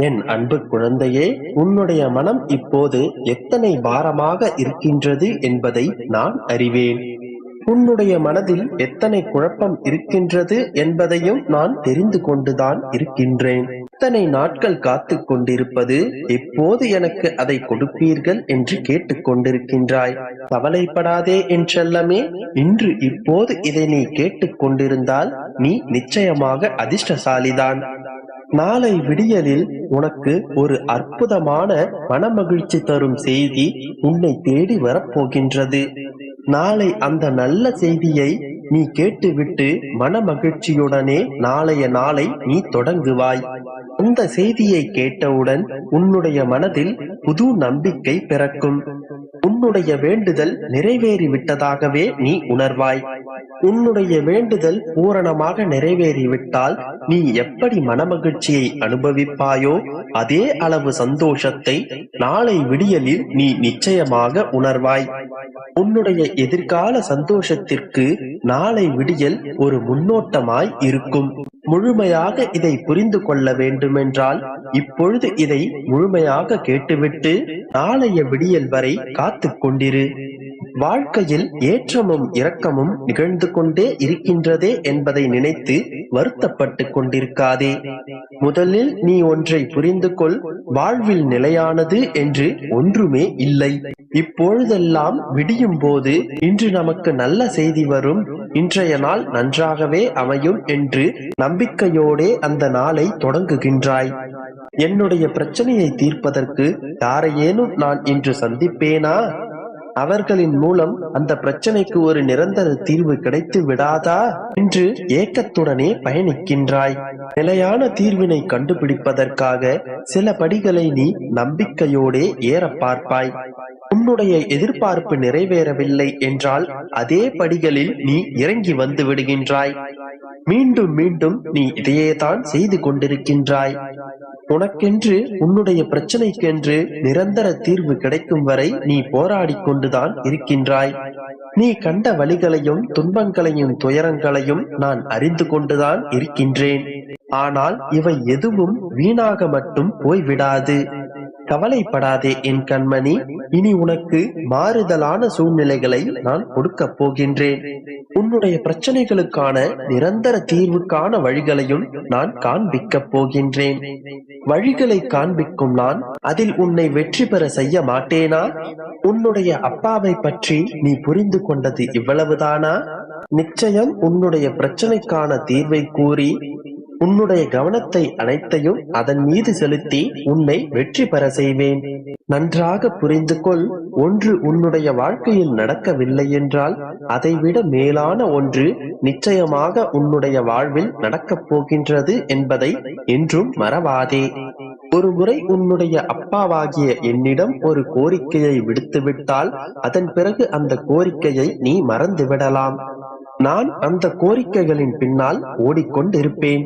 என் அன்பு குழந்தையே உன்னுடைய மனம் இப்போது எத்தனை பாரமாக இருக்கின்றது என்பதை நான் அறிவேன். உன்னுடைய மனதில் எத்தனை குழப்பம் இருக்கின்றது என்பதையும் நான் தெரிந்து கொண்டுதான் இருக்கின்றேன். இத்தனை நாட்கள் காத்து கொண்டிருப்பது? எப்போது எனக்கு அதை கொடுப்பீர்கள் என்று கேட்டுக் கொண்டிருக்கின்றாய். கவலைப்படாதே என் செல்லமே. இன்று இப்போது இதை நீ கேட்டுக் கொண்டிருந்தால் நீ நிச்சயமாக அதிர்ஷ்டசாலிதான். நாளை விடியலில் உனக்கு ஒரு அற்புதமான மனமகிழ்ச்சி தரும் செய்தி உன்னை தேடி வரப்போகின்றது. நாளை அந்த நல்ல செய்தியை நீ கேட்டுவிட்டு மனமகிழ்ச்சியுடனே நாளைய நாளை நீ தொடங்குவாய். அந்த செய்தியை கேட்டவுடன் உன்னுடைய மனதில் புது நம்பிக்கை பிறக்கும். உன்னுடைய வேண்டுதல் நிறைவேறிவிட்டதாகவே நீ உணர்வாய். உன்னுடைய வேண்டுதல் பூரணமாக நிறைவேறிவிட்டால் நீ எப்படி மனமகிழ்ச்சியை அனுபவிப்பாயோ அதே அளவு சந்தோஷத்தை நாளை விடியலில் நீ நிச்சயமாக உணர்வாய். உன்னுடைய எதிர்கால சந்தோஷத்திற்கு நாளை விடியல் ஒரு முன்னோட்டமாய் இருக்கும். முழுமையாக இதை புரிந்து கொள்ள வேண்டுமென்றால் இப்பொழுது இதை முழுமையாக கேட்டுவிட்டு நாளைய விடியல் வரை காத்து கொண்டிரு. வாழ்க்கையில் ஏற்றமும் இரக்கமும் நிகழ்ந்து கொண்டே இருக்கின்றதே என்பதை நினைத்து வருத்தப்பட்டு கொண்டிருக்காதே. முதலில் நீ ஒன்றை புரிந்து கொள் வாழ்வில் நிலையானது என்று ஒன்றுமே இல்லை. இப்பொழுதெல்லாம் விடியும் போது இன்று நமக்கு நல்ல செய்தி வரும் இன்றைய நாள் நன்றாகவே அமையும் என்று நம்பிக்கையோடே அந்த நாளை தொடங்குகின்றாய். என்னுடைய பிரச்சனையை தீர்ப்பதற்கு யாரையேனும் நான் இன்று சந்திப்பேனா? அவர்களின் மூலம் அந்த பிரச்சனைக்கு ஒரு நிரந்தர தீர்வு கிடைத்து விடாதா என்று ஏக்கத்துடனே பயணிக்கின்றாய். நிலையான தீர்வினை கண்டுபிடிப்பதற்காக சில படிகளை நீ நம்பிக்கையோடே ஏற பார்ப்பாய். உன்னுடைய எதிர்பார்ப்பு நிறைவேறவில்லை என்றால் அதே படிகளில் நீ இறங்கி வந்து விடுகின்றாய். மீண்டும் மீண்டும் நீ இதையேதான் செய்து கொண்டிருக்கின்றாய். உனக்கென்று உன்னுடைய பிரச்சனைக்கென்று நிரந்தர தீர்வு கிடைக்கும் வரை நீ போராடி கொண்டுதான் இருக்கின்றாய். நீ கண்ட வழிகளையும் துன்பங்களையும் துயரங்களையும் நான் அறிந்து கொண்டுதான் இருக்கின்றேன். ஆனால் இவை எதுவும் வீணாக மட்டும் போய்விடாது. கவலைப்படாதே என் கண்மணி இனி உனக்கு மாறுதலான சூழ்நிலைகளை நான் கொடுக்க போகின்றேன். உன்னுடைய பிரச்சனைகளுக்கான நிரந்தர தீர்வுக்கான வழிகளையும் நான் காண்பிக்கப் போகின்றேன். வழிகளை காண்பிக்கும் நான் அதில் உன்னை வெற்றி பெற செய்ய மாட்டேனா? உன்னுடைய அப்பாவை பற்றி நீ புரிந்து கொண்டது இவ்வளவுதானா? நிச்சயம் உன்னுடைய பிரச்சனைக்கான தீர்வை கூறி உன்னுடைய கவனத்தை அனைத்தையும் அதன் மீது செலுத்தி உன்னை வெற்றி பெற செய்வேன். நன்றாக புரிந்து கொள் ஒன்று உன்னுடைய வாழ்க்கையில் நடக்கவில்லை என்றால் அதைவிட மேலான ஒன்று நிச்சயமாக உன்னுடைய வாழ்வில் நடக்கப் போகின்றது என்பதை என்றும் மறவாதே. ஒரு முறை உன்னுடைய அப்பாவாகிய என்னிடம் ஒரு கோரிக்கையை விடுத்துவிட்டால் அதன் பிறகு அந்த கோரிக்கையை நீ மறந்து விடலாம் நான் அந்த கோரிக்கைகளின் பின்னால் ஓடிக்கொண்டிருப்பேன்.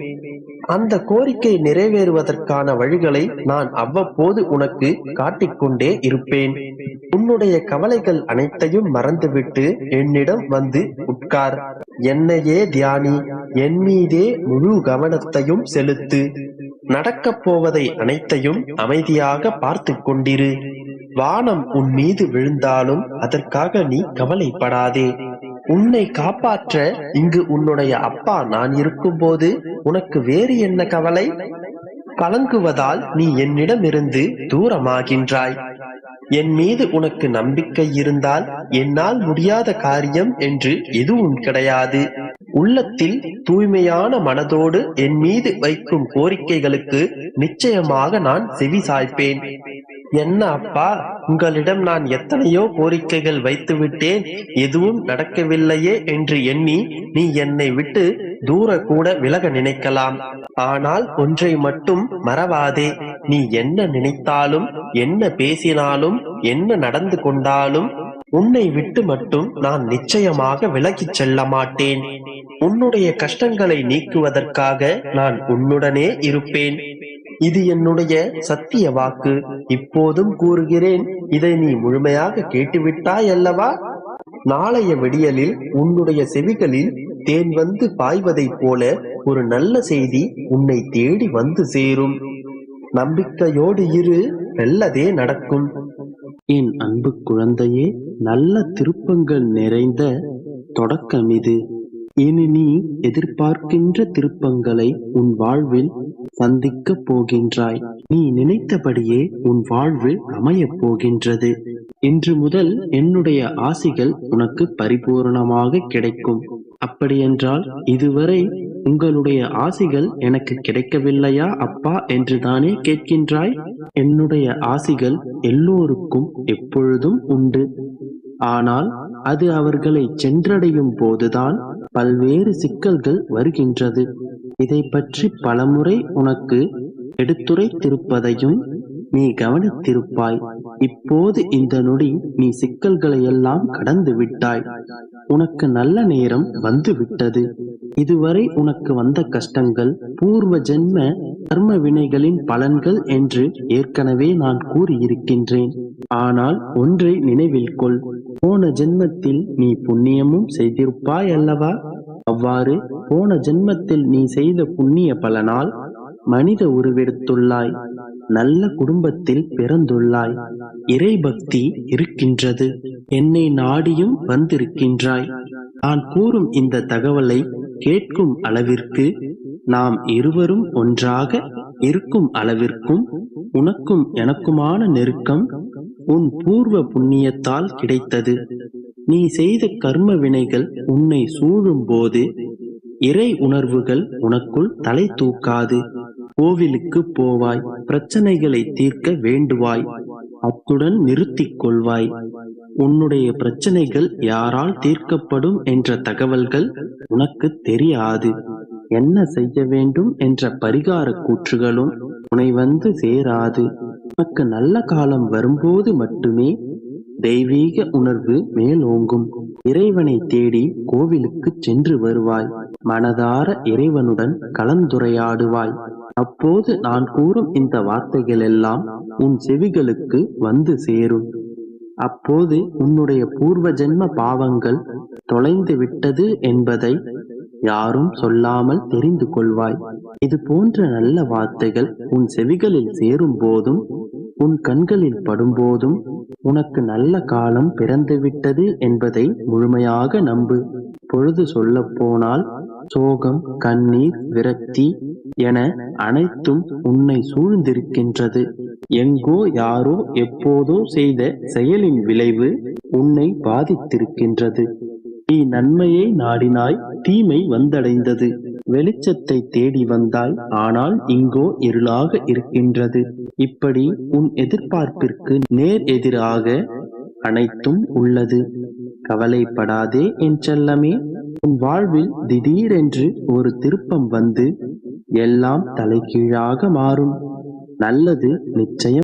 அந்த கோரிக்கை நிறைவேறுவதற்கான வழிகளை நான் அவ்வப்போது உனக்கு காட்டிக்கொண்டே இருப்பேன். உன்னுடைய கவலைகள் அனைத்தையும் மறந்துவிட்டு என்னிடம் வந்து உட்கார். என்னையே தியானி என் மீதே முழு கவனத்தையும் செலுத்து. நடக்கப் போவதை அனைத்தையும் அமைதியாக பார்த்து கொண்டிரு. வானம் உன் மீது விழுந்தாலும் அதற்காக நீ கவலைப்படாதே. உன்னை காப்பாற்ற இங்கு உன்னுடைய அப்பா நான் இருக்கும்போது உனக்கு வேறு என்ன கவலை? கலங்குவதால் நீ என்னிடமிருந்து தூரமாகின்றாய். என் மீது உனக்கு நம்பிக்கை இருந்தால் என்னால் முடியாத காரியம் என்று எதுவும் கிடையாது. உள்ளத்தில் தூய்மையான மனதோடு என் மீது வைக்கும் கோரிக்கைகளுக்கு நிச்சயமாக நான் செவி சாய்ப்பேன். என்ன அப்பா? உங்களிடம் நான் எத்தனையோ கோரிக்கைகள் வைத்து விட்டேன் எதுவும் நடக்கவில்லையே என்று எண்ணி நீ என்னை விட்டு தூர கூட விலக நினைக்கலாம். ஆனால் ஒன்றை மட்டும் மறவாதே. நீ என்ன நினைத்தாலும் என்ன பேசினாலும் என்ன நடந்து கொண்டாலும் உன்னை விட்டு மட்டும் நான் நிச்சயமாக விலகிச் செல்ல மாட்டேன். உன்னுடைய கஷ்டங்களை நீக்குவதற்காக நான் உன்னுடனே இருப்பேன். இது என்னுடைய சத்திய வாக்கு. இப்போதும் கூறுகிறேன் இதை நீ முழுமையாக கேட்டுவிட்டாய் அல்லவா? நாளைய விடியலில் உன்னுடைய செவிகளில் தேன் வந்து பாய்வதைப் போல ஒரு நல்ல செய்தி உன்னை தேடி வந்து சேரும். நம்பிக்கையோடு இரு நல்லதே நடக்கும். என் அன்பு குழந்தையே நல்ல திருப்பங்கள் நிறைந்த தொடக்கம் இது. இனி நீ எதிர்பார்க்கின்ற திருப்பங்களை உன் வாழ்வில் சந்திக்கப் போகின்றாய். நீ நினைத்தபடியே உன் வாழ்வு அமையப் போகின்றது. இன்று முதல் என்னுடைய ஆசிகள் உனக்கு பரிபூர்ணமாக கிடைக்கும். அப்படியென்றால் இதுவரை உங்களுடைய ஆசிகள் எனக்கு கிடைக்கவில்லையா அப்பா என்றுதானே கேட்கின்றாய்? என்னுடைய ஆசிகள் எல்லோருக்கும் எப்பொழுதும் உண்டு. ஆனால் அது அவர்களை சென்றடையும் போதுதான் பல்வேறு சிக்கல்கள் வருகின்றது. இதை பற்றி பலமுறை உனக்கு எடுத்துரைத்திருப்பதையும் நீ கவனித்திருப்பாய். இப்போது இந்த நொடி நீ சிக்கல்களை எல்லாம் கடந்து விட்டாய். உனக்கு நல்ல நேரம் வந்து விட்டது இதுவரை உனக்கு வந்த கஷ்டங்கள் பூர்வ ஜென்ம கர்ம வினைகளின் பலன்கள் என்று ஏற்கனவே நான் கூறியிருக்கின்றேன். ஆனால் ஒன்றை நினைவில் கொள். போன ஜென்மத்தில் நீ புண்ணியமும் செய்திருப்பாய் அல்லவா அவ்வாறு போன ஜென்மத்தில் நீ செய்த புண்ணிய பலனால் மனித உருவெடுத்துள்ளாய். நல்ல குடும்பத்தில் பிறந்துள்ளாய். இறை பக்தி இருக்கின்றது. என்னை நாடியும் வந்திருக்கின்றாய். நான் கூறும் இந்த தகவலை கேட்கும் அளவிற்கு நாம் இருவரும் ஒன்றாக இருக்கும் அளவிற்கும் உனக்கும் எனக்குமான நெருக்கம் உன் பூர்வ புண்ணியத்தால் கிடைத்தது. நீ செய்த கர்ம வினைகள் உன்னை சூழும் போது இறை உணர்வுகள் உனக்குள் தலை தூக்காது. கோவிலுக்கு போவாய் பிரச்சனைகளை தீர்க்க வேண்டுவாய் அத்துடன் நிறுத்திக் கொள்வாய். உன்னுடைய பிரச்சனைகள் யாரால் தீர்க்கப்படும் என்ற தகவல்கள் உனக்கு தெரியாது. என்ன செய்ய வேண்டும் என்ற பரிகார கூற்றுகளும் உன்னை வந்து சேராது. உனக்கு நல்ல காலம் வரும்போது மட்டுமே தெய்வீக உணர்வு மேலோங்கும். இறைவனை தேடி கோவிலுக்கு சென்று வருவாய். மனதார இறைவனுடன் கலந்துரையாடுவாய். அப்போது நான் கூறும் இந்த வார்த்தைகள் எல்லாம் உன் செவிகளுக்கு வந்து சேரும். அப்போது உன்னுடைய பூர்வ ஜென்ம பாவங்கள் தொலைந்து விட்டது என்பதை யாரும் சொல்லாமல் தெரிந்து கொள்வாய். இது போன்ற நல்ல வார்த்தைகள் உன் செவிகளில் சேரும் போதும் உன் கண்களில் படும்போதும் உனக்கு நல்ல காலம் பிறந்துவிட்டது என்பதை முழுமையாக நம்பு. பொழுது சொல்ல போனால் சோகம் கண்ணீர் விரக்தி என அனைத்தும் உன்னை சூழ்ந்திருக்கின்றது. எங்கோ யாரோ எப்போதோ செய்த செயலின் விளைவு உன்னை பாதித்திருக்கின்றது. நீ நன்மையை நாடினாய் தீமை வந்தடைந்தது. வெளிச்சத்தை தேடி வந்தாய். ஆனால் இங்கோ இருளாக இருக்கின்றது. இப்படி உன் எதிர்பார்ப்பிற்கு நேர் எதிராக அனைத்தும் உள்ளது. கவலைப்படாதே என் செல்லமே. உன் வாழ்வில் திடீரென்று ஒரு திருப்பம் வந்து எல்லாம் தலைகீழாக மாறும். நல்லது நிச்சயம்